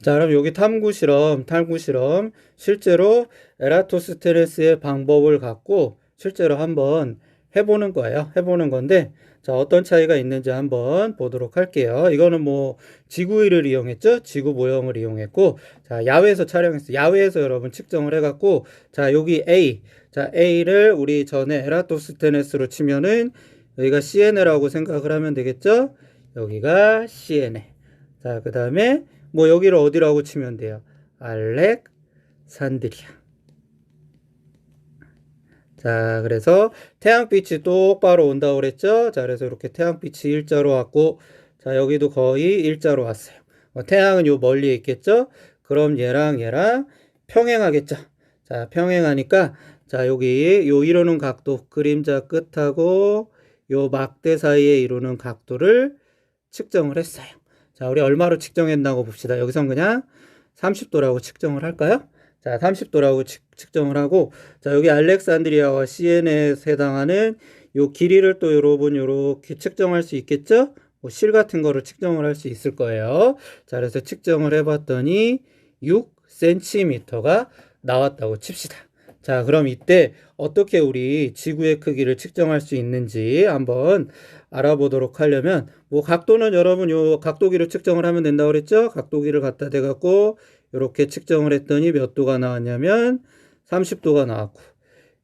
자, 그럼 여기 탐구 실험, 탐구 실험. 실제로 에라토스테네스의 방법을 갖고 실제로 한번 해보는 거예요. 해보는 건데, 자, 어떤 차이가 있는지 한번 보도록 할게요. 이거는 뭐, 지구위를 이용했죠? 지구 모형을 이용했고, 자, 야외에서 촬영했어요. 야외에서 여러분 측정을 해 갖고, 자, 여기 A. 자, A를 우리 전에 에라토스테네스로 치면은, 여기가 CNA라고 생각을 하면 되겠죠? 여기가 CNA. 자, 그 다음에, 뭐 여기를 어디라고 치면 돼요? 알렉산드리아. 자, 그래서 태양빛이 똑바로 온다고 그랬죠? 자, 그래서 이렇게 태양빛이 일자로 왔고, 자, 여기도 거의 일자로 왔어요. 어, 태양은 요 멀리에 있겠죠? 그럼 얘랑 얘랑 평행하겠죠? 자, 평행하니까, 자, 여기 요 이루는 각도, 그림자 끝하고 요 막대 사이에 이루는 각도를 측정을 했어요. 자, 우리 얼마로 측정했나고 봅시다. 여기선 그냥 30도라고 측정을 할까요? 자, 30도라고 측 정을 하고, 자, 여기 알렉산드리아와 CN에 해당하는 요 길이를 또 여러분 요렇게 측정할 수 있겠죠? 뭐 실 같은 거를 측정을 할 수 있을 거예요. 자, 그래서 측정을 해봤더니 6cm가 나왔다고 칩시다. 자, 그럼 이때 어떻게 우리 지구의 크기를 측정할 수 있는지 한번 알아보도록 하려면 뭐 각도는 여러분 요 각도기로 측정을 하면 된다고 그랬죠? 각도기를 갖다 대 갖고 이렇게 측정을 했더니 몇 도가 나왔냐면 30도가 나왔고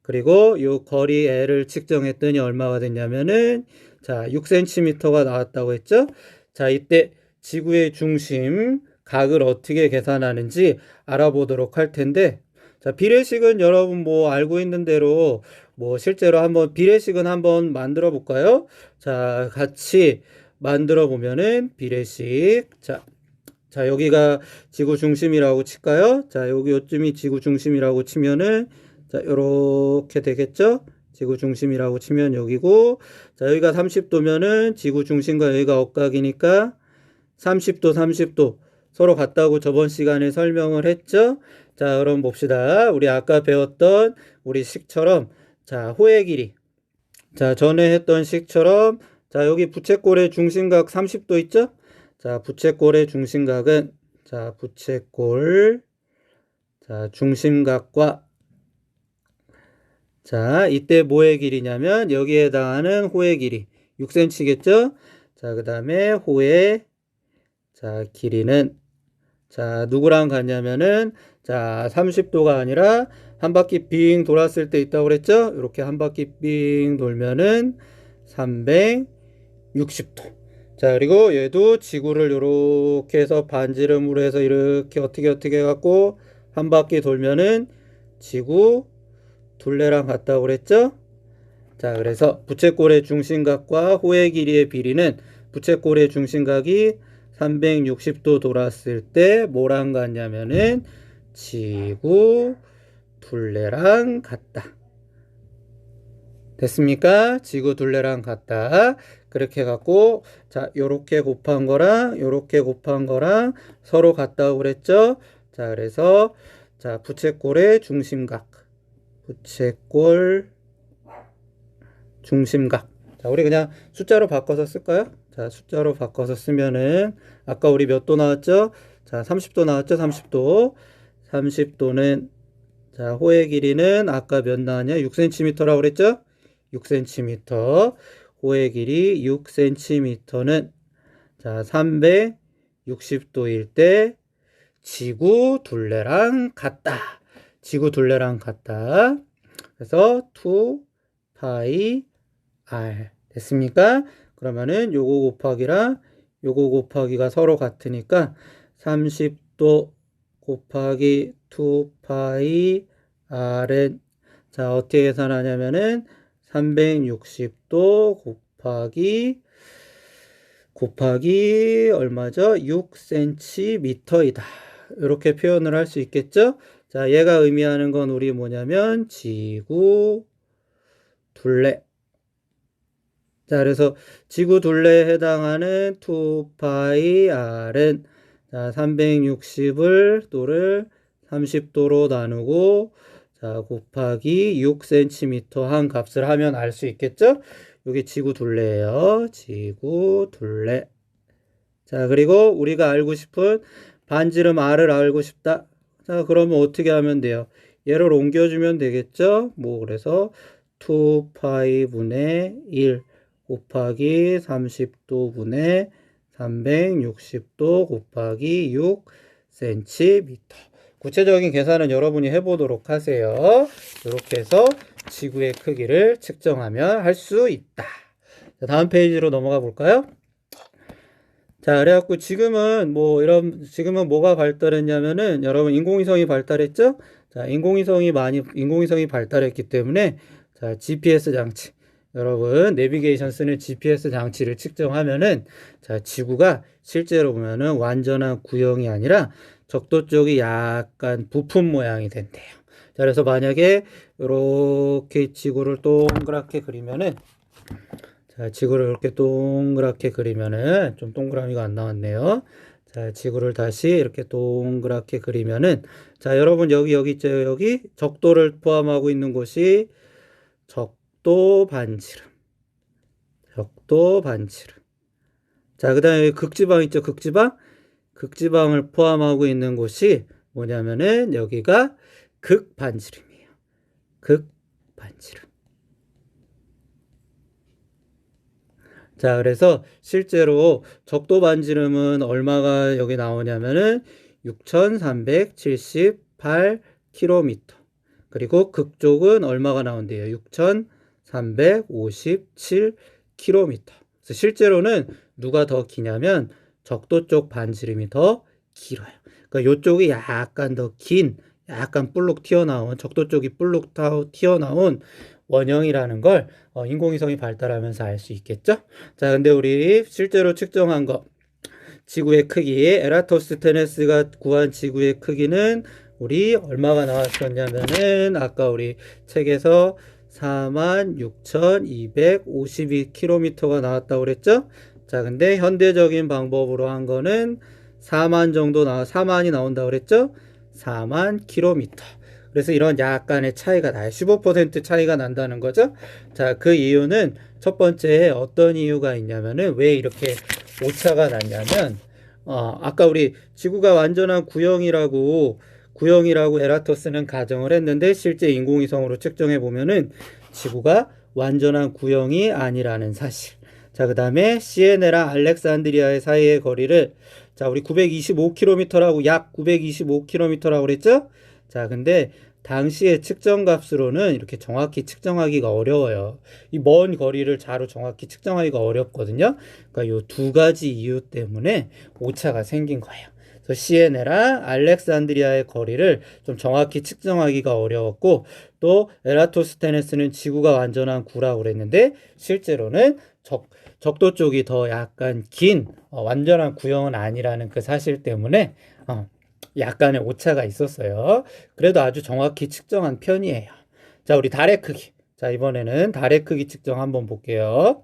그리고 요 거리 L을 측정했더니 얼마가 됐냐면은 자 6cm가 나왔다고 했죠? 자 이때 지구의 중심 각을 어떻게 계산하는지 알아보도록 할 텐데 자 비례식은 여러분 뭐 알고 있는 대로 뭐 실제로 한번 비례식은 한번 만들어 볼까요? 자 같이 만들어 보면은 비례식 자 자, 여기가 지구 중심이라고 칠까요? 자, 여기 요쯤이 지구 중심이라고 치면은, 자, 요렇게 되겠죠? 지구 중심이라고 치면 여기고, 자, 여기가 30도면은 지구 중심과 여기가 억각이니까 30도, 30도 서로 같다고 저번 시간에 설명을 했죠? 자, 그럼 봅시다. 우리 아까 배웠던 우리 식처럼, 자, 호의 길이. 자, 전에 했던 식처럼, 자, 여기 부채꼴의 중심각 30도 있죠? 자, 부채꼴의 중심각은 자, 부채꼴 자, 중심각과 자, 이때 뭐의 길이냐면 여기에 해당하는 호의 길이 6cm겠죠? 자, 그다음에 호의 자, 길이는 자, 누구랑 같냐면은 자, 30도가 아니라 한 바퀴 빙 돌았을 때 있다고 그랬죠? 이렇게 한 바퀴 빙 돌면은 360도. 자, 그리고 얘도 지구를 이렇게 해서 반지름으로 해서 이렇게 어떻게 어떻게 해갖고 한 바퀴 돌면은 지구 둘레랑 같다고 그랬죠? 자, 그래서 부채꼴의 중심각과 호의 길이의 비리는 부채꼴의 중심각이 360도 돌았을 때 뭐랑 같냐면은 지구 둘레랑 같다. 됐습니까? 지구 둘레랑 같다. 그렇게 해갖고 자 요렇게 곱한 거랑 요렇게 곱한 거랑 서로 같다고 그랬죠? 자 그래서 자 부채꼴의 중심각 부채꼴 중심각 자 우리 그냥 숫자로 바꿔서 쓸까요? 자 숫자로 바꿔서 쓰면은 아까 우리 몇 도 나왔죠? 자 30도 나왔죠? 30도 30도는 자 호의 길이는 아까 몇 나왔냐? 6cm라고 그랬죠? 6cm 호의 길이 6cm는 자 360도일 때 지구 둘레랑 같다. 지구 둘레랑 같다. 그래서 2 파이 r 됐습니까? 그러면은 요거 곱하기랑 요거 곱하기가 서로 같으니까 30도 곱하기 2 파이 r은 자 어떻게 계산하냐면은 360도 곱하기 곱하기 얼마죠? 6cm이다. 이렇게 표현을 할 수 있겠죠? 자, 얘가 의미하는 건 우리 뭐냐면 지구 둘레. 자, 그래서 지구 둘레에 해당하는 2파이 r은 자, 360을 또를 30도로 나누고 자, 곱하기 6cm 한 값을 하면 알 수 있겠죠? 여기 지구 둘레예요. 지구 둘레. 자, 그리고 우리가 알고 싶은 반지름 R을 알고 싶다. 자, 그러면 어떻게 하면 돼요? 얘를 옮겨주면 되겠죠? 뭐, 그래서 2파이 분의 1 곱하기 30도 분의 360도 곱하기 6cm. 구체적인 계산은 여러분이 해보도록 하세요. 이렇게 해서 지구의 크기를 측정하면 할 수 있다. 자, 다음 페이지로 넘어가 볼까요? 자, 그래갖고 지금은 뭐 이런, 지금은 뭐가 발달했냐면은 여러분 인공위성이 발달했죠? 자, 인공위성이 많이, 인공위성이 발달했기 때문에 자, GPS 장치. 여러분, 내비게이션 쓰는 GPS 장치를 측정하면은 자, 지구가 실제로 보면은 완전한 구형이 아니라 적도 쪽이 약간 부품 모양이 된대요. 자, 그래서 만약에 이렇게 지구를 동그랗게 그리면은 자, 지구를 이렇게 동그랗게 그리면은 좀 동그라미가 안 나왔네요. 자, 지구를 다시 이렇게 동그랗게 그리면은 자, 여러분 여기 여기 있죠. 여기 적도를 포함하고 있는 곳이 적 도 반지름. 적도 반지름. 자, 그 다음에 극지방 있죠. 극지방. 극지방을 포함하고 있는 곳이 뭐냐면은 여기가 극반지름이에요. 극반지름. 자, 그래서 실제로 적도 반지름은 얼마가 여기 나오냐면은 6,378km. 그리고 극쪽은 얼마가 나온대요? 6,357km. 그래서 실제로는 누가 더 기냐면 적도 쪽 반지름이 더 길어요. 그러니까 이쪽이 약간 더 긴, 약간 볼록 튀어나온, 적도 쪽이 타- 튀어나온 원형이라는 걸 어, 인공위성이 발달하면서 알 수 있겠죠? 자, 근데 우리 실제로 측정한 거 지구의 크기 에라토스테네스가 구한 지구의 크기는 우리 얼마가 나왔었냐면은 아까 우리 책에서 46,252km가 나왔다고 그랬죠? 자, 근데 현대적인 방법으로 한 거는 4만 정도 나 4만이 나온다고 그랬죠? 4만 킬로미터. 그래서 이런 약간의 차이가 나요. 15% 차이가 난다는 거죠. 자, 그 이유는 첫 번째 어떤 이유가 있냐면은 왜 이렇게 오차가 났냐면 어, 아까 우리 지구가 완전한 구형이라고 구형이라고 에라토스는 가정을 했는데 실제 인공위성으로 측정해 보면은 지구가 완전한 구형이 아니라는 사실. 자, 그 다음에 시에네랑 알렉산드리아의 사이의 거리를 자, 우리 925km라고 약 925km라고 그랬죠? 자, 근데 당시의 측정 값으로는 이렇게 정확히 측정하기가 어려워요. 이 먼 거리를 자로 정확히 측정하기가 어렵거든요. 그러니까 요두 가지 이유 때문에 오차가 생긴 거예요. 그래서 시에네랑 알렉산드리아의 거리를 좀 정확히 측정하기가 어려웠고 또 에라토스테네스는 지구가 완전한 구라고 그랬는데 실제로는 적, 적도 쪽이 더 약간 긴 어, 완전한 구형은 아니라는 그 사실 때문에 어, 약간의 오차가 있었어요. 그래도 아주 정확히 측정한 편이에요. 자, 우리 달의 크기. 자, 이번에는 달의 크기 측정 한번 볼게요.